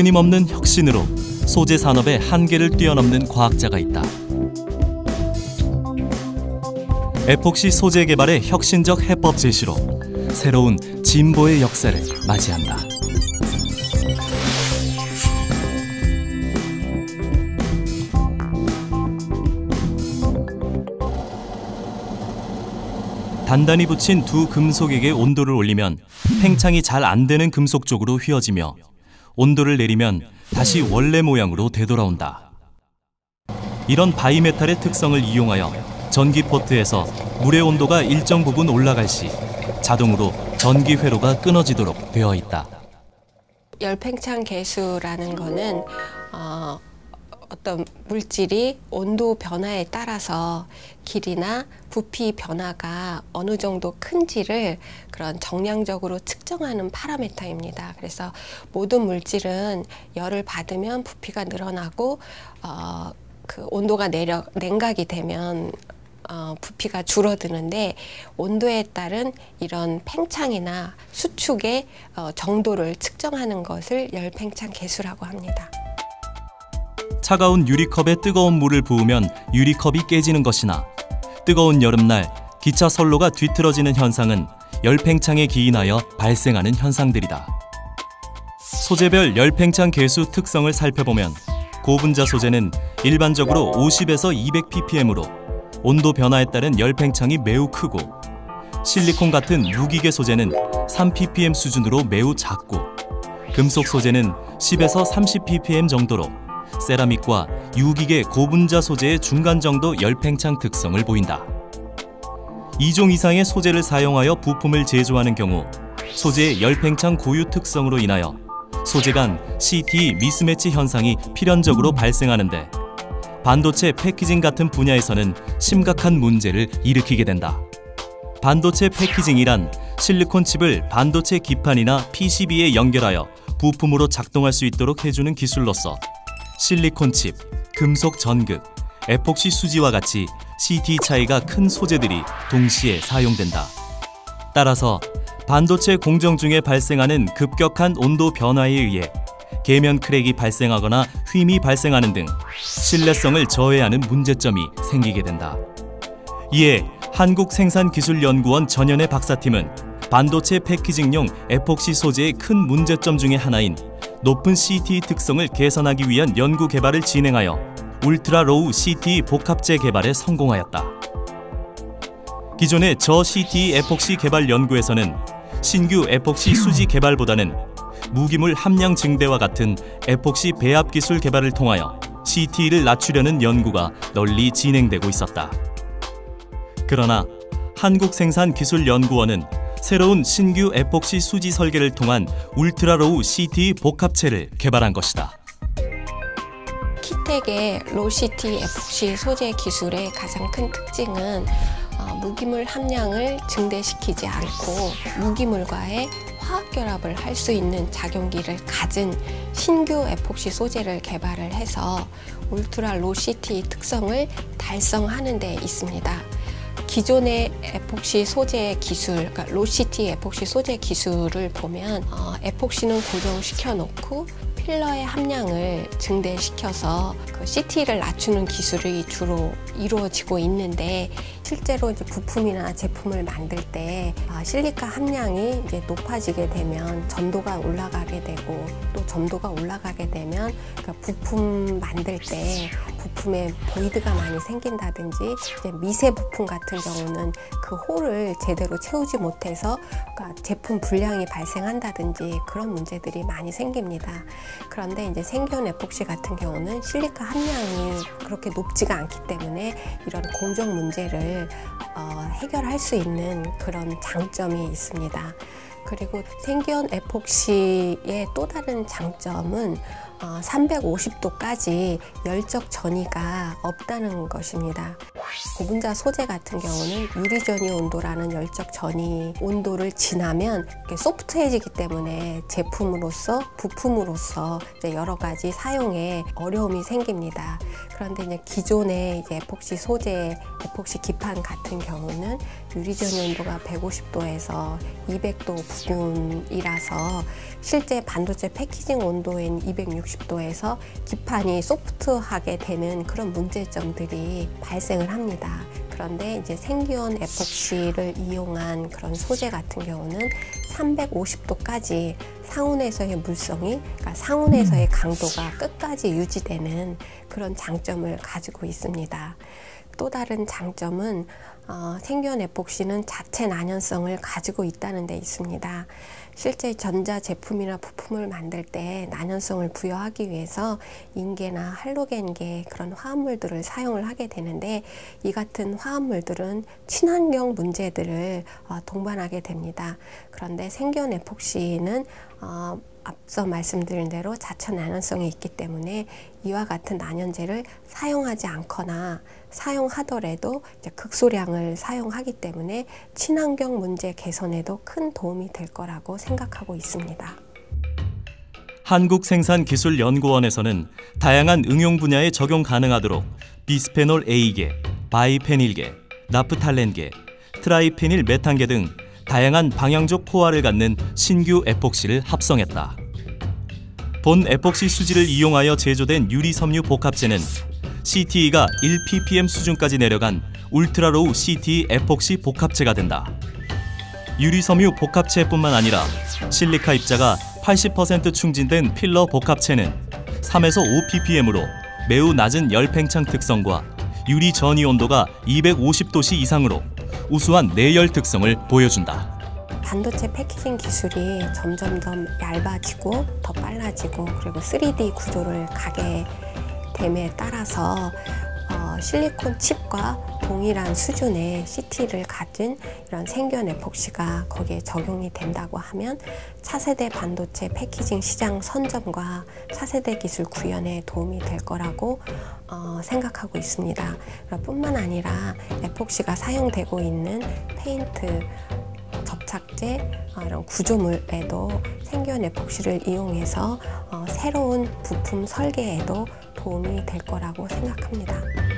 끊임없는 혁신으로 소재 산업의 한계를 뛰어넘는 과학자가 있다. 에폭시 소재 개발의 혁신적 해법 제시로 새로운 진보의 역사를 맞이한다. 단단히 붙인 두 금속에게 온도를 올리면 팽창이 잘 안 되는 금속 쪽으로 휘어지며 온도를 내리면 다시 원래 모양으로 되돌아온다. 이런 바이메탈의 특성을 이용하여 전기 포트에서 물의 온도가 일정 부분 올라갈 시 자동으로 전기 회로가 끊어지도록 되어 있다. 열팽창 개수라는 거는 어, 어떤 물질이 온도 변화에 따라서 길이나 부피 변화가 어느 정도 큰지를 그런 정량적으로 측정하는 파라메터입니다. 그래서 모든 물질은 열을 받으면 부피가 늘어나고 어, 그 온도가 내려 냉각이 되면 어, 부피가 줄어드는데 온도에 따른 이런 팽창이나 수축의 어, 정도를 측정하는 것을 열팽창 계수라고 합니다. 차가운 유리컵에 뜨거운 물을 부으면 유리컵이 깨지는 것이나 뜨거운 여름날 기차 선로가 뒤틀어지는 현상은 열팽창에 기인하여 발생하는 현상들이다. 소재별 열팽창 개수 특성을 살펴보면 고분자 소재는 일반적으로 50에서 200ppm으로 온도 변화에 따른 열팽창이 매우 크고 실리콘 같은 무기계 소재는 3ppm 수준으로 매우 작고 금속 소재는 10에서 30ppm 정도로 세라믹과 유기계 고분자 소재의 중간 정도 열팽창 특성을 보인다. 2종 이상의 소재를 사용하여 부품을 제조하는 경우 소재의 열팽창 고유 특성으로 인하여 소재 간 CT 미스매치 현상이 필연적으로 발생하는데 반도체 패키징 같은 분야에서는 심각한 문제를 일으키게 된다. 반도체 패키징이란 실리콘 칩을 반도체 기판이나 PCB에 연결하여 부품으로 작동할 수 있도록 해주는 기술로서 실리콘 칩, 금속 전극, 에폭시 수지와 같이 CT 차이가 큰 소재들이 동시에 사용된다. 따라서 반도체 공정 중에 발생하는 급격한 온도 변화에 의해 계면 크랙이 발생하거나 휨이 발생하는 등 신뢰성을 저해하는 문제점이 생기게 된다. 이에 한국생산기술연구원 전현의 박사팀은 반도체 패키징용 에폭시 소재의 큰 문제점 중의 하나인 높은 CT 특성을 개선하기 위한 연구 개발을 진행하여 울트라 로우 CT 복합재 개발에 성공하였다. 기존의 저 CT 에폭시 개발 연구에서는 신규 에폭시 수지 개발보다는 무기물 함량 증대와 같은 에폭시 배합 기술 개발을 통하여 CT를 낮추려는 연구가 널리 진행되고 있었다. 그러나 한국생산기술연구원은 새로운 신규 에폭시 수지 설계를 통한 울트라로우 CT 복합체를 개발한 것이다. 키텍의 로시티 에폭시 소재 기술의 가장 큰 특징은 어, 무기물 함량을 증대시키지 않고 무기물과의 화학 결합을 할 수 있는 작용기를 가진 신규 에폭시 소재를 개발을 해서 울트라 로시티 특성을 달성하는 데 있습니다. 기존의 에폭시 소재 기술, 그러니까 로시티 에폭시 소재 기술을 보면 어, 에폭시는 고정시켜 놓고 필러의 함량을 증대시켜서 그 CT를 낮추는 기술이 주로 이루어지고 있는데 실제로 이제 부품이나 제품을 만들 때 아, 실리카 함량이 이제 높아지게 되면 점도가 올라가게 되고 또 점도가 올라가게 되면 그 부품 만들 때 부품에 보이드가 많이 생긴다든지 미세 부품 같은 경우는 그 홀을 제대로 채우지 못해서 그러니까 제품 불량이 발생한다든지 그런 문제들이 많이 생깁니다. 그런데 이제 생기온 에폭시 같은 경우는 실리카 함량이 그렇게 높지가 않기 때문에 이런 공정 문제를 어, 해결할 수 있는 그런 장점이 있습니다. 그리고 생기온 에폭시의 또 다른 장점은 어, 350도까지 열적 전이가 없다는 것입니다. 고분자 소재 같은 경우는 유리전이 온도라는 열적 전이 온도를 지나면 소프트해지기 때문에 제품으로서 부품으로서 여러 가지 사용에 어려움이 생깁니다. 그런데 이제 기존의 이제 에폭시 소재, 에폭시 기판 같은 경우는 유리전이 온도가 150도에서 200도 부분이라서 실제 반도체 패키징 온도인 260도에서 기판이 소프트하게 되는 그런 문제점들이 발생을 합니다. 그런데 이제 생기온 에폭시를 이용한 그런 소재 같은 경우는 350도까지 상온에서의 물성이, 그러니까 상온에서의 강도가 끝까지 유지되는 그런 장점을 가지고 있습니다. 또 다른 장점은 어, 생기온 에폭시는 자체 난연성을 가지고 있다는 데 있습니다. 실제 전자 제품이나 부품을 만들 때 난연성을 부여하기 위해서 인계나 할로겐계 그런 화합물들을 사용을 하게 되는데 이 같은 화합물들은 친환경 문제들을 어, 동반하게 됩니다. 그런데 생기온 에폭시는 어, 앞서 말씀드린 대로 자체 난연성이 있기 때문에 이와 같은 난연제를 사용하지 않거나 사용하더라도 극소량을 사용하기 때문에 친환경 문제 개선에도 큰 도움이 될 거라고 생각하고 있습니다. 한국생산기술연구원에서는 다양한 응용 분야에 적용 가능하도록 비스페놀 A계, 바이페닐계, 나프탈렌계, 트라이페닐 메탄계 등 다양한 방향적 포화를 갖는 신규 에폭시를 합성했다. 본 에폭시 수지를 이용하여 제조된 유리 섬유 복합체는 CTE가 1ppm 수준까지 내려간 울트라로우 CTE 에폭시 복합체가 된다. 유리 섬유 복합체뿐만 아니라 실리카 입자가 80% 충진된 필러 복합체는 3에서 5ppm으로 매우 낮은 열팽창 특성과 유리 전이 온도가 250도씨 이상으로 우수한 내열 특성을 보여준다. 반도체 패키징 기술이 점점점 얇아지고 더 빨라지고 그리고 3D 구조를 가게 됨에 따라서 어, 실리콘 칩과 동일한 수준의 CT를 가진 이런 생견 에폭시가 거기에 적용이 된다고 하면 차세대 반도체 패키징 시장 선점과 차세대 기술 구현에 도움이 될 거라고 어, 생각하고 있습니다. 뿐만 아니라 에폭시가 사용되고 있는 페인트 접착제 어, 이런 구조물에도 생견 에폭시를 이용해서 어, 새로운 부품 설계에도 도움이 될 거라고 생각합니다.